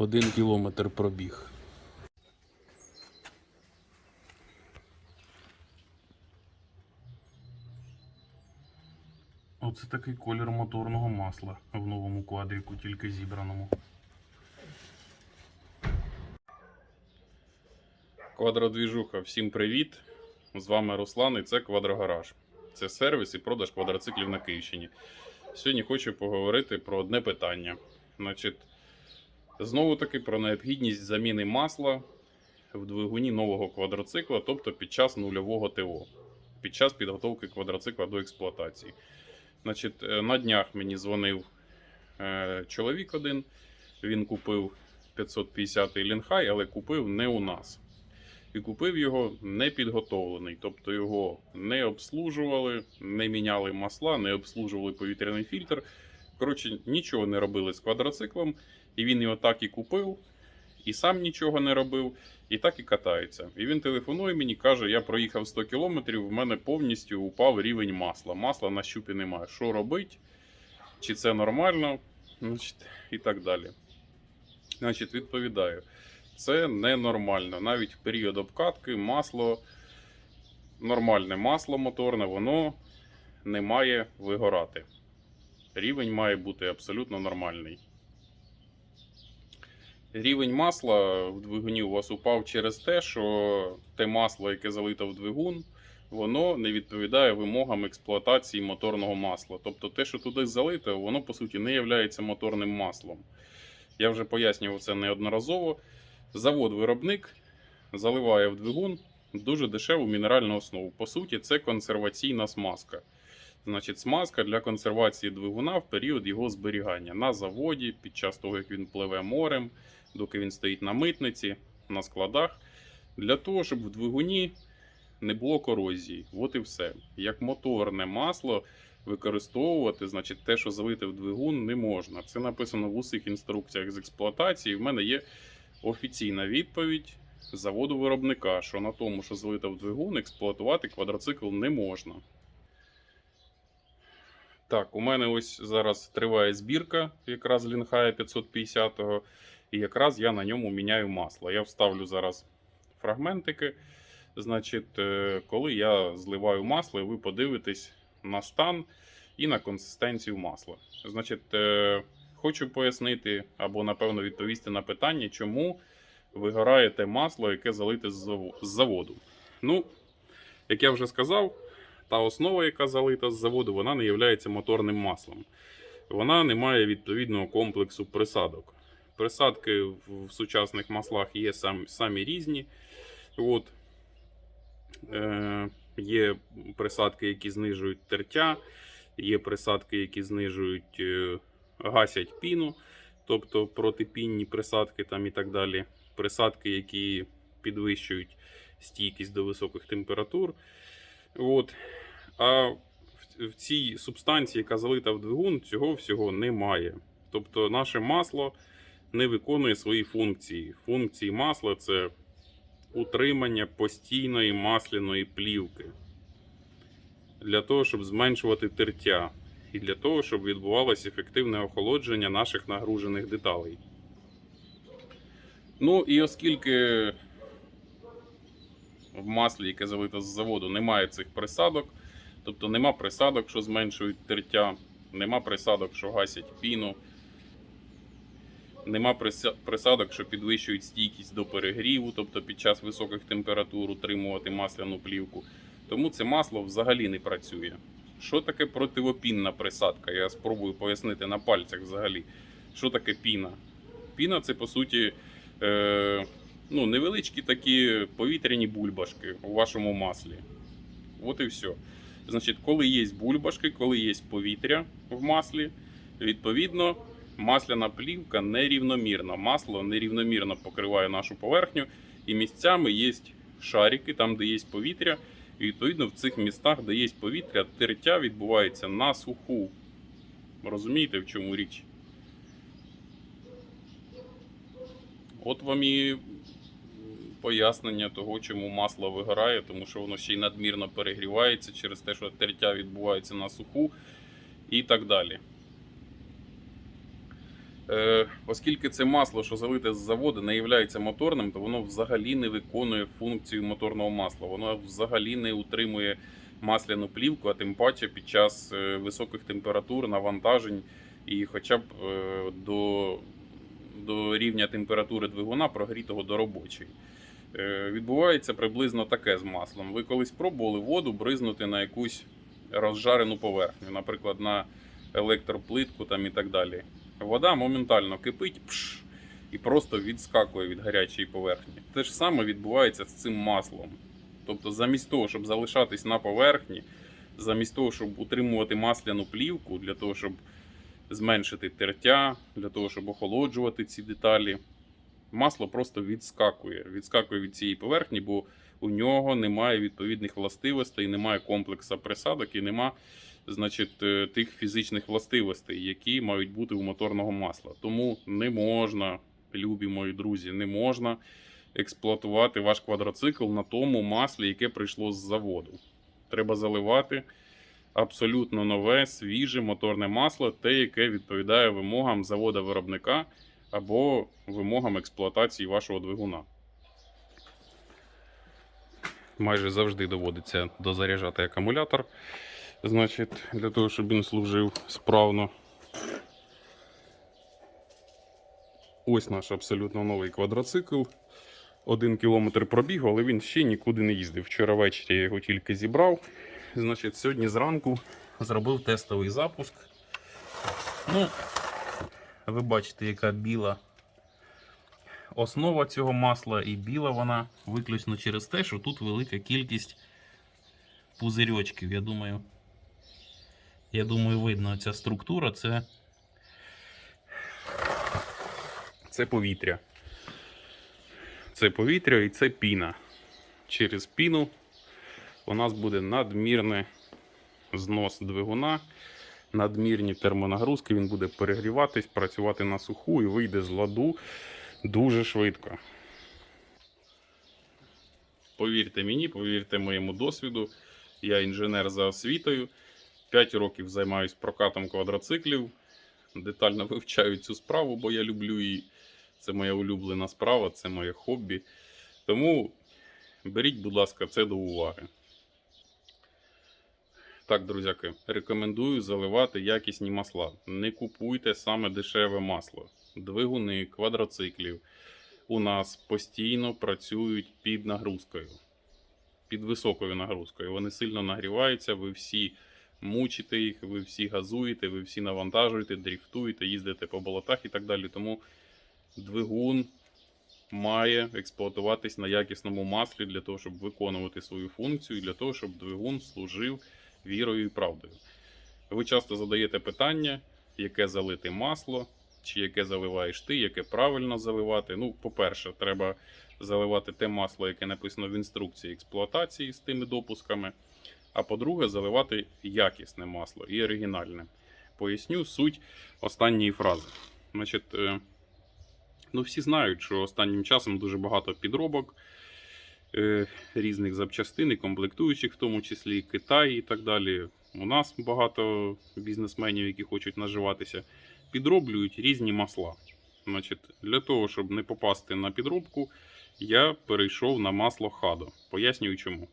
Один кілометр пробіг. Оце такий колір моторного масла в новому квадріку, тільки зібраному. Квадродвіжуха, всім привіт! З вами Руслан і це Квадрогараж. Це сервіс і продаж квадроциклів на Київщині. Сьогодні хочу поговорити про одне питання. Значить, знову таки про необхідність заміни масла в двигуні нового квадроцикла, тобто під час нульового ТО, під час підготовки квадроцикла до експлуатації. Значить, е, на днях мені дзвонив е, чоловік один. Він купив 550-й лінхай, але купив не у нас. І купив його не підготовлений. Тобто його не обслужували, не міняли масла, не обслужували повітряний фільтр. Коротше, нічого не робили з квадроциклом, і він його так і купив, і сам нічого не робив, і так і катається. І він телефонує мені, каже: я проїхав 100 кілометрів, в мене повністю упав рівень масла. Масла на щупі немає. Що робити? Чи це нормально? Значить, і так далі. Значить, відповідаю. Це ненормально. Навіть в період обкатки масло, нормальне масло моторне, воно не має вигорати. Рівень має бути абсолютно нормальний. Рівень масла в двигуні у вас упав через те, що те масло, яке залито в двигун, воно не відповідає вимогам експлуатації моторного масла. Тобто те, що туди залито, воно по суті не є моторним маслом. Я вже пояснював це неодноразово. Завод-виробник заливає в двигун дуже дешеву мінеральну основу. По суті, це консерваційна смазка. Значить, смазка для консервації двигуна в період його зберігання на заводі, під час того, як він пливе морем, доки він стоїть на митниці, на складах, для того, щоб в двигуні не було корозії. От і все. Як моторне масло використовувати, значить, те, що залите в двигун, не можна. Це написано в усіх інструкціях з експлуатації. В мене є офіційна відповідь заводу виробника, що на тому, що залито в двигун, експлуатувати квадроцикл не можна. Так, у мене ось зараз триває збірка якраз Лінхая 550-го, і якраз я на ньому міняю масло. Я вставлю зараз фрагментики. Значить, е, коли я зливаю масло, ви подивитесь на стан і на консистенцію масла. Значить, е, хочу пояснити або, напевно, відповісти на питання, чому вигорає те масло, яке залите з заводу. Ну, як я вже сказав, та основа, яка залита з заводу, вона не є моторним маслом. Вона не має відповідного комплексу присадок. Присадки в сучасних маслах є сам, самі різні. От, е, є присадки, які знижують тертя, є присадки, які знижують, е, гасять піну, тобто протипінні присадки там і так далі. Присадки, які підвищують стійкість до високих температур. От. А в цій субстанції, яка залита в двигун, цього всього немає. Тобто наше масло не виконує свої функції. Функції масла це утримання постійної масляної плівки. Для того, щоб зменшувати тертя. І для того, щоб відбувалося ефективне охолодження наших нагружених деталей. Ну і оскільки в маслі, яке залито з заводу, немає цих присадок, тобто нема присадок, що зменшують тертя, нема присадок, що гасять піну, нема присадок, що підвищують стійкість до перегріву, тобто під час високих температур утримувати масляну плівку. Тому це масло взагалі не працює. Що таке противопінна присадка? Я спробую пояснити на пальцях взагалі. Що таке піна? Піна це по суті е, ну, невеличкі такі повітряні бульбашки у вашому маслі. От і все. Значить, коли є бульбашки, коли є повітря в маслі, відповідно, масляна плівка нерівномірна. Масло нерівномірно покриває нашу поверхню, і місцями є шарики, там, де є повітря. І відповідно в цих містах, де є повітря, тертя відбувається на суху. Розумієте, в чому річ? От вам і пояснення того, чому масло вигорає, тому що воно ще й надмірно перегрівається через те, що тертя відбувається на суху і так далі. Е, оскільки це масло, що залите з заводу, не є моторним, то воно взагалі не виконує функцію моторного масла. Воно взагалі не утримує масляну плівку, а тим паче під час е, високих температур, навантажень і хоча б е, до, до рівня температури двигуна прогрітого до робочої. Відбувається приблизно таке з маслом. Ви колись пробували воду бризнути на якусь розжарену поверхню, наприклад, на електроплитку там і так далі. Вода моментально кипить пш, і просто відскакує від гарячої поверхні. Те ж саме відбувається з цим маслом. Тобто, замість того, щоб залишатись на поверхні, замість того, щоб утримувати масляну плівку, для того, щоб зменшити тертя, для того, щоб охолоджувати ці деталі, масло просто відскакує. Відскакує від цієї поверхні, бо у нього немає відповідних властивостей, немає комплексу присадок і немає значить, е, тих фізичних властивостей, які мають бути у моторного масла. Тому не можна, любі мої друзі, не можна експлуатувати ваш квадроцикл на тому маслі, яке прийшло з заводу. Треба заливати абсолютно нове, свіже моторне масло, те, яке відповідає вимогам завода виробника або вимогам експлуатації вашого двигуна. Майже завжди доводиться дозаряджати акумулятор. Значить, для того, щоб він служив справно. Ось наш абсолютно новий квадроцикл. Один кілометр пробігу, але він ще нікуди не їздив. Вчора ввечері я його тільки зібрав. Значить, сьогодні зранку зробив тестовий запуск. Ну, ви бачите, яка біла основа цього масла, і біла вона виключно через те, що тут велика кількість пузирьочків. Я думаю, я думаю, видно ця структура це, це повітря. Це повітря і це піна. Через піну у нас буде надмірний знос двигуна, надмірні термонагрузки, він буде перегріватись, працювати на суху і вийде з ладу дуже швидко. Повірте мені, повірте моєму досвіду. Я інженер за освітою. 5 років займаюся прокатом квадроциклів. Детально вивчаю цю справу, бо я люблю її. Це моя улюблена справа, це моє хобі. Тому беріть, будь ласка, це до уваги. Так, друзяки, рекомендую заливати якісні масла. Не купуйте саме дешеве масло. Двигуни, квадроциклів у нас постійно працюють під нагрузкою, під високою нагрузкою. Вони сильно нагріваються, ви всі мучите їх, ви всі газуєте, ви всі навантажуєте, дріфтуєте, їздите по болотах і так далі. Тому двигун має експлуатуватись на якісному маслі для того, щоб виконувати свою функцію, і для того, щоб двигун служив вірою і правдою. Ви часто задаєте питання, яке залити масло, чи яке заливаєш ти, яке правильно заливати. Ну, по-перше, треба заливати те масло, яке написано в інструкції експлуатації з тими допусками. А по-друге, заливати якісне масло і оригінальне. Поясню суть останньої фрази. Значить, е, ну всі знають, що останнім часом дуже багато підробок е, різних запчастин і комплектуючих, в тому числі Китай і так далі. У нас багато бізнесменів, які хочуть наживатися, підроблюють різні масла. Значить, для того, щоб не попасти на підробку, я перейшов на масло Хадо. Пояснюю чому.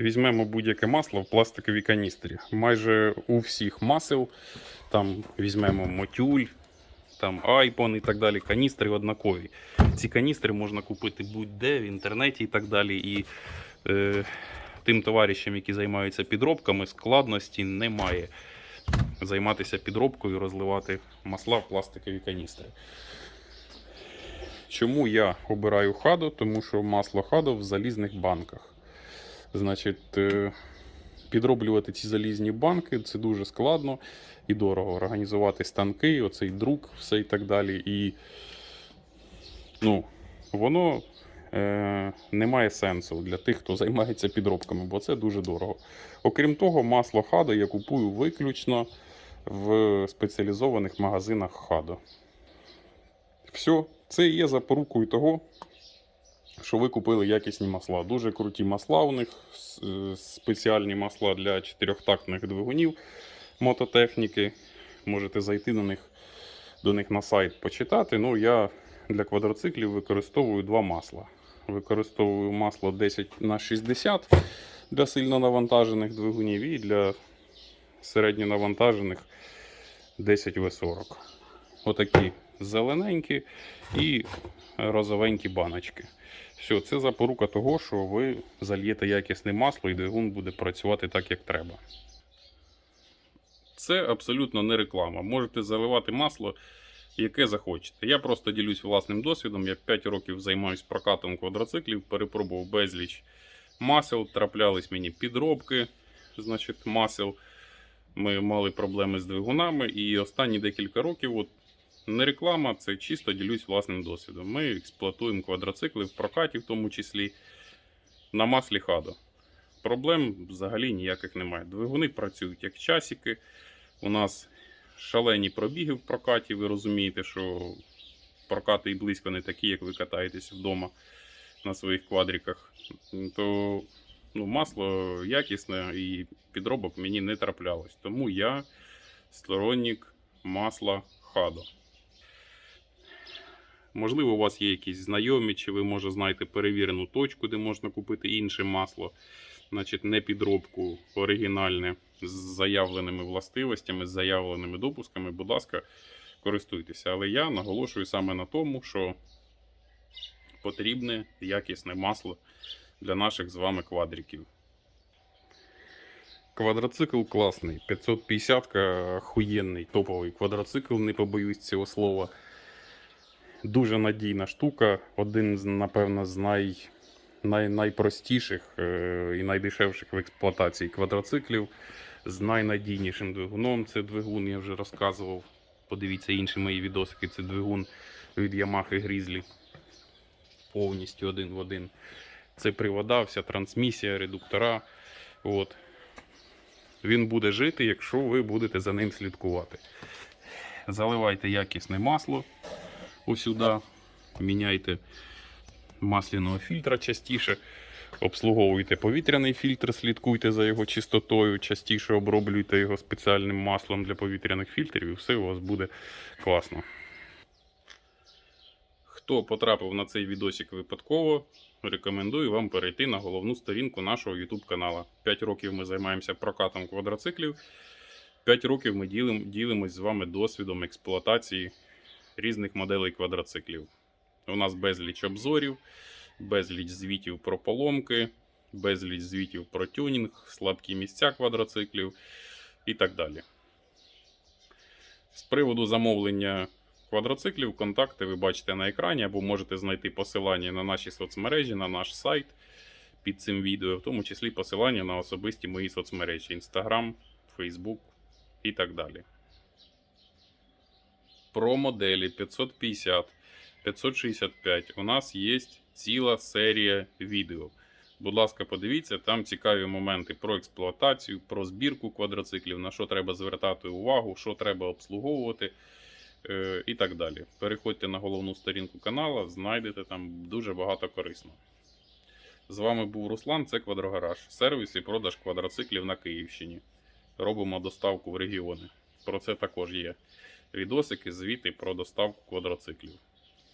Візьмемо будь-яке масло в пластиковій каністрі. Майже у всіх масел, там візьмемо мотюль, там айпон і так далі. Каністри однакові. Ці каністри можна купити будь-де в інтернеті і так далі. І е, тим товаришам, які займаються підробками, складності немає займатися підробкою розливати масла в пластикові каністри. Чому я обираю хадо? Тому що масло хадо в залізних банках. Значить, е, підроблювати ці залізні банки це дуже складно і дорого. Організувати станки, оцей друк, все і так далі. І ну, воно е, не має сенсу для тих, хто займається підробками, бо це дуже дорого. Окрім того, масло Хадо я купую виключно в спеціалізованих магазинах Хадо. Все, це є запорукою того, що ви купили якісні масла. Дуже круті масла у них, е, спеціальні масла для чотирьохтактних двигунів мототехніки. Можете зайти до них, до них на сайт почитати. Ну, я для квадроциклів використовую два масла. Використовую масло 10 на 60 для сильно навантажених двигунів і для середньонавантажених 10 В40. Отакі зелененькі і розовенькі баночки. Все, це запорука того, що ви зальєте якісне масло і двигун буде працювати так, як треба. Це абсолютно не реклама. Можете заливати масло, яке захочете. Я просто ділюсь власним досвідом. Я 5 років займаюся прокатом квадроциклів, перепробував безліч масел, траплялись мені підробки, значить, масел. Ми мали проблеми з двигунами, і останні декілька років, от не реклама, це чисто ділюсь власним досвідом. Ми експлуатуємо квадроцикли в прокаті, в тому числі на маслі хадо. Проблем взагалі ніяких немає. Двигуни працюють як часики. У нас шалені пробіги в прокаті. Ви розумієте, що прокати і близько не такі, як ви катаєтесь вдома на своїх квадриках. То ну, масло якісне і підробок мені не траплялось. Тому я сторонник масла хадо. Можливо, у вас є якісь знайомі, чи ви, може, знаєте перевірену точку, де можна купити інше масло, значить, не підробку, оригінальне, з заявленими властивостями, з заявленими допусками, будь ласка, користуйтеся. Але я наголошую саме на тому, що потрібне якісне масло для наших з вами квадриків. Квадроцикл класний. 550-ка охуєнний топовий квадроцикл, не побоюсь цього слова. Дуже надійна штука. Один напевно, з най, най, найпростіших е, і найдешевших в експлуатації квадроциклів. З найнадійнішим двигуном. Це двигун, я вже розказував. Подивіться інші мої відосики. Це двигун від Yamaha Grizzly. Повністю один в один. Це привода, вся трансмісія, редуктора. От. Він буде жити, якщо ви будете за ним слідкувати. Заливайте якісне масло усюди, міняйте масляного фільтра частіше, обслуговуйте повітряний фільтр, слідкуйте за його чистотою, частіше оброблюйте його спеціальним маслом для повітряних фільтрів, і все у вас буде класно. Хто потрапив на цей відосик випадково, рекомендую вам перейти на головну сторінку нашого YouTube каналу. 5 років ми займаємося прокатом квадроциклів. 5 років ми ділим, ділимось з вами досвідом експлуатації різних моделей квадроциклів. У нас безліч обзорів, безліч звітів про поломки, безліч звітів про тюнінг, слабкі місця квадроциклів і так далі. З приводу замовлення квадроциклів, контакти ви бачите на екрані, або можете знайти посилання на наші соцмережі, на наш сайт під цим відео, в тому числі посилання на особисті мої соцмережі: Instagram, Facebook і так далі. Про моделі 550, 565 у нас є ціла серія відео. Будь ласка, подивіться, там цікаві моменти про експлуатацію, про збірку квадроциклів, на що треба звертати увагу, що треба обслуговувати е, і так далі. Переходьте на головну сторінку каналу, знайдете там дуже багато корисного. З вами був Руслан, це Квадрогараж, сервіс і продаж квадроциклів на Київщині. Робимо доставку в регіони. Про це також є відосики, звіти про доставку квадроциклів.